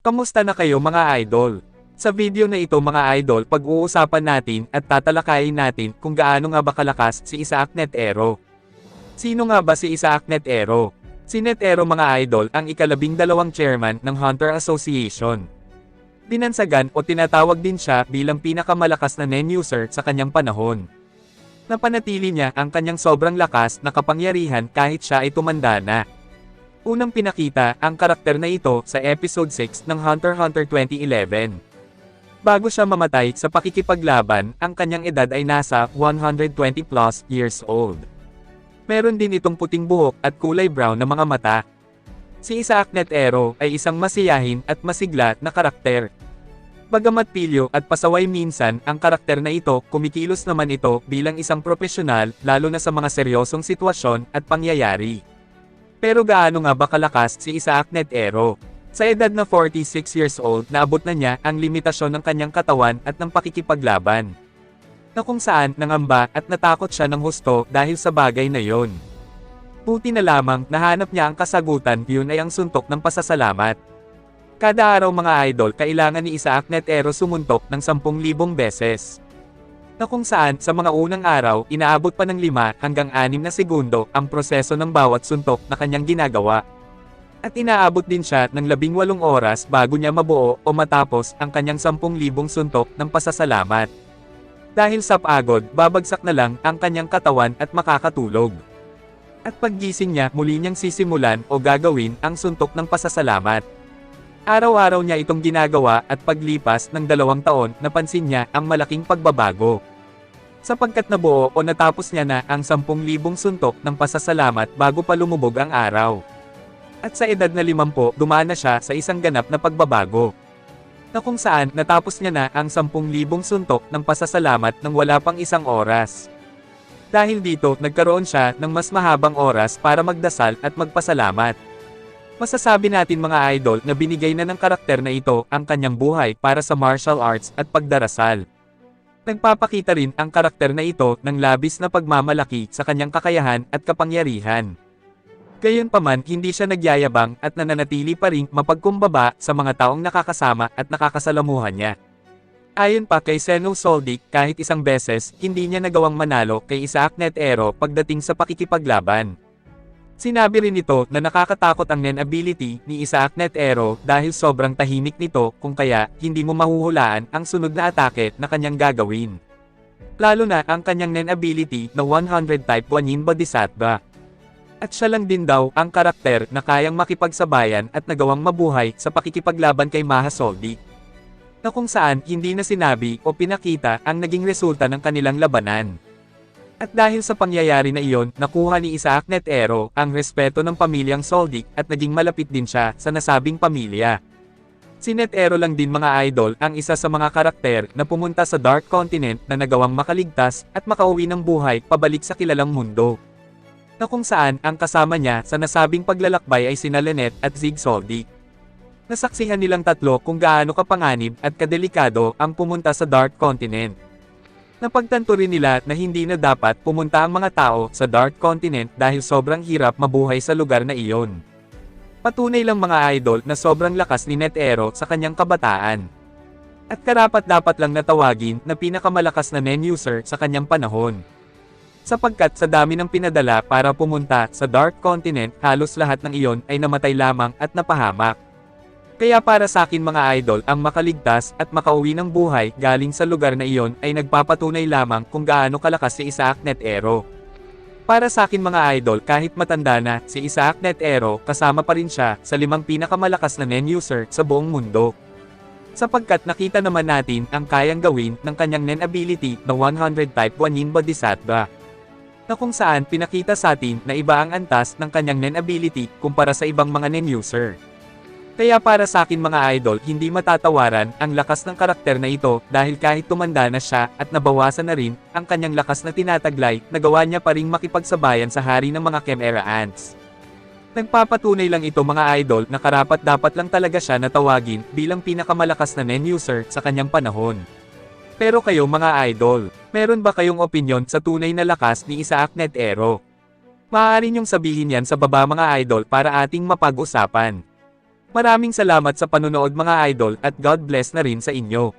Kamusta na kayo mga idol? Sa video na ito mga idol pag-uusapan natin at tatalakayin natin kung gaano nga ba kalakas si Isaac Netero. Sino nga ba si Isaac Netero? Si Netero mga idol ang ikalabing dalawang chairman ng Hunter Association. Binansagan o tinatawag din siya bilang pinakamalakas na NEN user sa kanyang panahon. Napanatili niya ang kanyang sobrang lakas na kapangyarihan kahit siya ay tumanda na. Unang pinakita ang karakter na ito sa episode 6 ng Hunter x Hunter 2011. Bago siya mamatay sa pakikipaglaban, ang kanyang edad ay nasa 120 plus years old. Meron din itong puting buhok at kulay brown na mga mata. Si Isaac Netero ay isang masiyahin at masigla na karakter. Bagamat pilyo at pasaway minsan, ang karakter na ito, kumikilos naman ito bilang isang profesional, lalo na sa mga seryosong sitwasyon at pangyayari. Pero gaano nga ba kalakas si Isaac Netero? Sa edad na 46 years old, naabot na niya ang limitasyon ng kanyang katawan at ng pakikipaglaban. Na kung saan nangamba at natakot siya ng husto dahil sa bagay na yon. Buti na lamang nahanap niya ang kasagutan, yun ay ang suntok ng pasasalamat. Kada araw mga idol kailangan ni Isaac Netero sumuntok ng 10,000 beses na kung saan sa mga unang araw inaabot pa ng 5 hanggang 6 na segundo ang proseso ng bawat suntok na kanyang ginagawa. At inaabot din siya ng 18 oras bago niya mabuo o matapos ang kanyang 10,000 suntok ng pasasalamat. Dahil sa pagod, babagsak na lang ang kanyang katawan at makakatulog. At paggising niya muli niyang sisimulan o gagawin ang suntok ng pasasalamat. Araw-araw niya itong ginagawa at paglipas ng dalawang taon napansin niya ang malaking pagbabago. Sapagkat nabuo o natapos niya na ang 10,000 suntok ng pasasalamat bago pa lumubog ang araw. At sa edad na 50, dumaan na siya sa isang ganap na pagbabago. Na kung saan natapos niya na ang 10,000 suntok ng pasasalamat nang wala pang isang oras. Dahil dito, nagkaroon siya ng mas mahabang oras para magdasal at magpasalamat. Masasabi natin mga idol na binigay na ng karakter na ito ang kanyang buhay para sa martial arts at pagdarasal. Nagpapakita rin ang karakter na ito ng labis na pagmamalaki sa kanyang kakayahan at kapangyarihan. Gayunpaman hindi siya nagyayabang at nananatili pa rin mapagkumbaba sa mga taong nakakasama at nakakasalamuhan niya. Ayon pa kay Seno Soldic, kahit isang beses, hindi niya nagawang manalo kay Isaac Netero pagdating sa pakikipaglaban. Sinabi rin nito na nakakatakot ang nen ability ni Isaac Netero dahil sobrang tahimik nito kung kaya hindi mo mahuhulaan ang sunod na atake na kanyang gagawin. Lalo na ang kanyang nen ability na 100 type 1 Bodhisattva. At siya lang din daw ang karakter na kayang makipagsabayan at nagawang mabuhay sa pakikipaglaban kay Maha Soldi. Na kung saan hindi na sinabi o pinakita ang naging resulta ng kanilang labanan. At dahil sa pangyayari na iyon, nakuha ni Isaac Netero ang respeto ng pamilyang Soldic at naging malapit din siya sa nasabing pamilya. Si Netero lang din mga idol ang isa sa mga karakter na pumunta sa Dark Continent na nagawang makaligtas at makauwi ng buhay pabalik sa kilalang mundo. Na kung saan ang kasama niya sa nasabing paglalakbay ay sina Lynette at Zig Soldic. Nasaksihan nilang tatlo kung gaano kapanganib at kadelikado ang pumunta sa Dark Continent. Napagtanto rin nila na hindi na dapat pumunta ang mga tao sa Dark Continent dahil sobrang hirap mabuhay sa lugar na iyon. Patunay lang mga idol na sobrang lakas ni Netero sa kanyang kabataan. At karapat dapat lang natawagin na pinakamalakas na NEN user sa kanyang panahon. Sapagkat sa dami ng pinadala para pumunta sa Dark Continent, halos lahat ng iyon ay namatay lamang at napahamak. Kaya para sa akin mga idol, ang makaligtas at makauwi ng buhay galing sa lugar na iyon ay nagpapatunay lamang kung gaano kalakas si Isaac Netero. Para sa akin mga idol, kahit matanda na, si Isaac Netero kasama pa rin siya sa limang pinakamalakas na NEN user sa buong mundo. Sapagkat nakita naman natin ang kayang gawin ng kanyang NEN ability na 100 type 1 Bodhisattva. Na kung saan pinakita sa atin na iba ang antas ng kanyang NEN ability kumpara sa ibang mga NEN user. Kaya para sa akin mga idol, hindi matatawaran ang lakas ng karakter na ito dahil kahit tumanda na siya at nabawasan na rin ang kanyang lakas na tinataglay, nagawa niya pa ring makipagsabayan sa hari ng mga Chimera Ants. Nagpapatunay lang ito mga idol na karapat dapat lang talaga siya natawagin bilang pinakamalakas na NEN user sa kanyang panahon. Pero kayo mga idol, meron ba kayong opinion sa tunay na lakas ni Isaac Netero? Maaari niyong sabihin yan sa baba mga idol para ating mapag-usapan. Maraming salamat sa panonood mga idol at God bless na rin sa inyo.